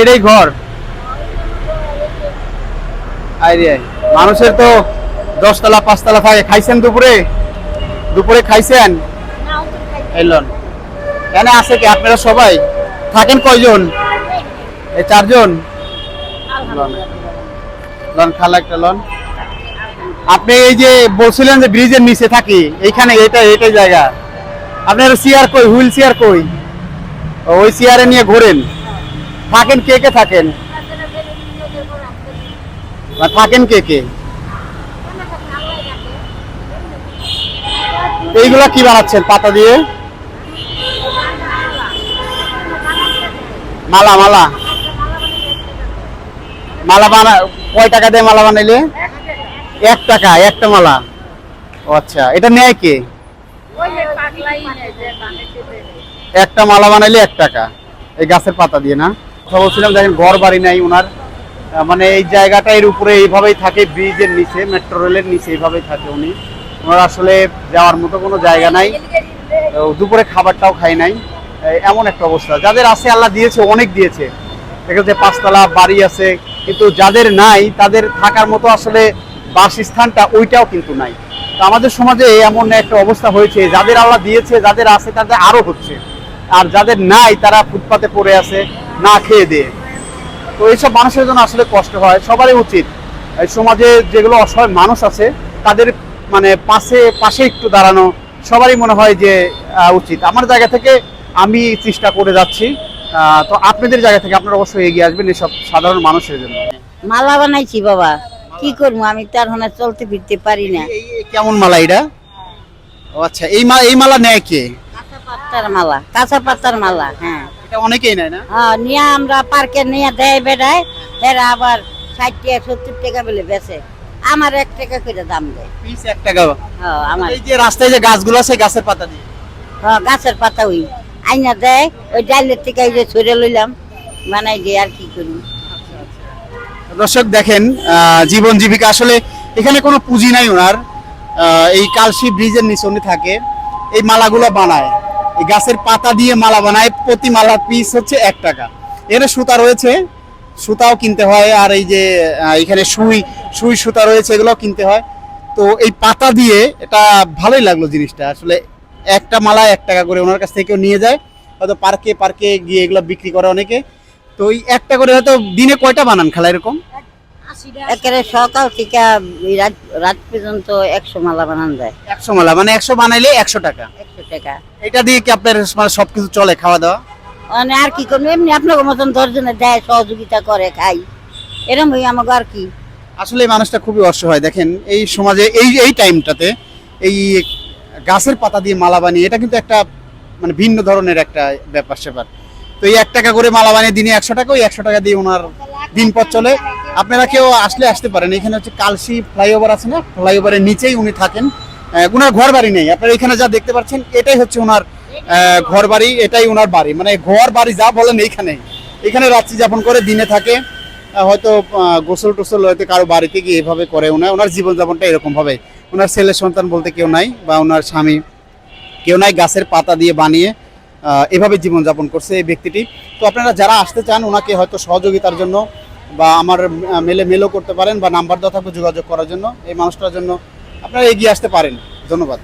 এটাই ঘর। মানুষের তো দশতলা, পাঁচতলা থাকে। খাইছেন দুপুরে? দুপুরে খাইছেন? এলন এখানে আছে কি? আপনারা সবাই? থাকেন কয়জন? এই চারজন? লন। খালা একটা লন। আপনি এই যে বলছিলেন যে ব্রিজের নিচে থাকি, এইখানে এটা এটাই জায়গা। আপনার চেয়ার কই? হুইল চেয়ার কই? ওই চেয়ারে নিয়ে ঘোরেন। থাকেন কে কে থাকেন? থাকেন কে কে? এইগুলা কি বানাচ্ছেন? পাতা দিয়ে? মালা মালা। মালা বানা কয় টাকা দিয়ে মালা বানাইলে? এক টাকা, একটা মালা। আচ্ছা এটা নেয় কে? একটা মালা বানাইলে এক টাকা। এই গাছের পাতা দিয়ে না? কথা বলছিলাম দেখেন ঘর বাড়ি নাই ওনার। মানে এই জায়গাটা এর উপরে এইভাবেই থাকে, ব্রিজের নিচে মেট্রো রেলের নিচে এইভাবেই থাকে উনি। ওনার আসলে যাওয়ার মতো কোনো জায়গা নাই। দুপুরে খাবারটাও খাই নাই। এমন একটা অবস্থা। যাদের আছে, আল্লাহ দিয়েছে, অনেক দিয়েছে। দেখা যাচ্ছে পাঁচতলা বাড়ি আছে, কিন্তু যাদের নাই, তাদের থাকার মতো আসলে বাসস্থানটা ওইটাও কিন্তু নাই। তো আমাদের সমাজে এমন একটা অবস্থা হয়েছে, যাদের আল্লাহ দিয়েছে, যাদের আছে, তাদের আরও হচ্ছে। আর যাদের নাই তারা ফুটপাতে পড়ে আছে না খেয়ে দিয়ে। তো এইসব মানুষের জন্য আসলে কষ্ট হয় সবারই উচিত। এই সমাজে যেগুলো অসহায় মানুষ আছে তাদের মানে পাশে পাশে একটু দাঁড়ানো সবারই মনে হয় যে উচিত। আমার জায়গা থেকে আমি চেষ্টা করে যাচ্ছি। আহ, তো আপনাদের জায়গা থেকে আপনারা অবশ্যই এগিয়ে আসবেন এসব সাধারণ মানুষের জন্য। মালা বানাইছি বাবা। কি করব? আমি তার হনে চলতে ফিরতে পারি না। কেমন মালা এটা? ও আচ্ছা এই মা এই মালা নেয় কে? পাতার মালা কাঁচা পাতার মালা হ্যাঁ। এটা অনেকেই নেয় না? হ্যাঁ নিয়ে আমরা পার্কে নিয়ে দেয় বেড়ায় এরা আবার ষাট টাকা সত্তর টাকা বলে বেচে। আমার এক টাকা করে দাম দেয়। পিস এক টাকা। হ্যাঁ আমার। এই যে রাস্তায় যে গাছগুলো আছে গাছের পাতা দিয়ে? হ্যাঁ গাছের পাতা ওই। আইনা দেয় ওই ডাইলের থেকে এই যে ছড়ে লইলাম বানাই দিয়ে আর কি করি। দর্শক দেখেন জীবন জীবিকা আসলে এখানে কোনো পুঁজি নাই ওনার। এই কালশি ব্রিজের নিচে উনি থাকে এই মালাগুলো বানায়। এই গাছের পাতা দিয়ে মালা বানায় প্রতি মালার পিস হচ্ছে এক টাকা। এর সুতা রয়েছে সুতাও কিনতে হয় আর এই যে এখানে সুই সুই সুতা রয়েছে এগুলোও কিনতে হয়। তো এই পাতা দিয়ে এটা ভালোই লাগল জিনিসটা। আসলে একটা মালা এক টাকা করে ওনার কাছ থেকেও নিয়ে যায়। হয়তো পার্কে পার্কে গিয়ে এগুলো বিক্রি করে অনেকে। তো ওই একটা করে হয়তো দিনে কয়টা বানান খেলা এরকম? একেবারে সকাল থেকে রাত রাত পর্যন্ত একশো মালা বানান যায়। একশো মালা মানে একশো বানাইলে একশো টাকা। টাকা। এটা দিয়ে কি আপনার মানে সবকিছু চলে খাওয়া দাওয়া মানে আর কি করব? এমনি আপনার মতন দশজনে দেয় সহযোগিতা করে খাই। এরম ওই আমাকে আর কি। আসলে এই মানুষটা খুবই অসহায়। দেখেন এই সমাজে এই এই টাইমটাতে এই গাছের পাতা দিয়ে মালা বানিয়ে এটা কিন্তু একটা মানে ভিন্ন ধরনের একটা ব্যাপার স্যাপার তো এই এক টাকা করে মালা বানিয়ে দিনে একশো টাকা ওই একশো টাকা দিয়ে ওনার দিন পথ চলে। আপনারা কেউ আসলে আসতে পারেন। এখানে হচ্ছে কালসি ফ্লাইওভার আছে না? ফ্লাইওভারের নিচেই উনি থাকেন। ওনার ঘর বাড়ি নেই। আপনারা এখানে যা দেখতে পাচ্ছেন, এটাই হচ্ছে ওনার ঘর বাড়ি এটাই ওনার বাড়ি। মানে ঘর বাড়ি যা বলেন এইখানে এখানে রাত্রি যাপন করে, দিনে থাকে। হয়তো গোসল টোসল হয়তো কারও বাড়িতে গিয়ে এভাবে করে ওনার ওনার জীবনযাপনটা এরকম ভাবে ওনার ছেলে সন্তান বলতে কেউ নাই বা ওনার স্বামী কেউ নাই, গাছের পাতা দিয়ে বানিয়ে এভাবে জীবনযাপন করছে এই ব্যক্তিটি। তো আপনারা যারা আসতে চান ওনাকে হয়তো সহযোগিতার জন্য বা আমার মেলে মেলও করতে পারেন বা নাম্বার দেওয়া থাকবে যোগাযোগ করার জন্য। এই মানুষটার জন্য আপনারা এগিয়ে আসতে পারেন। ধন্যবাদ।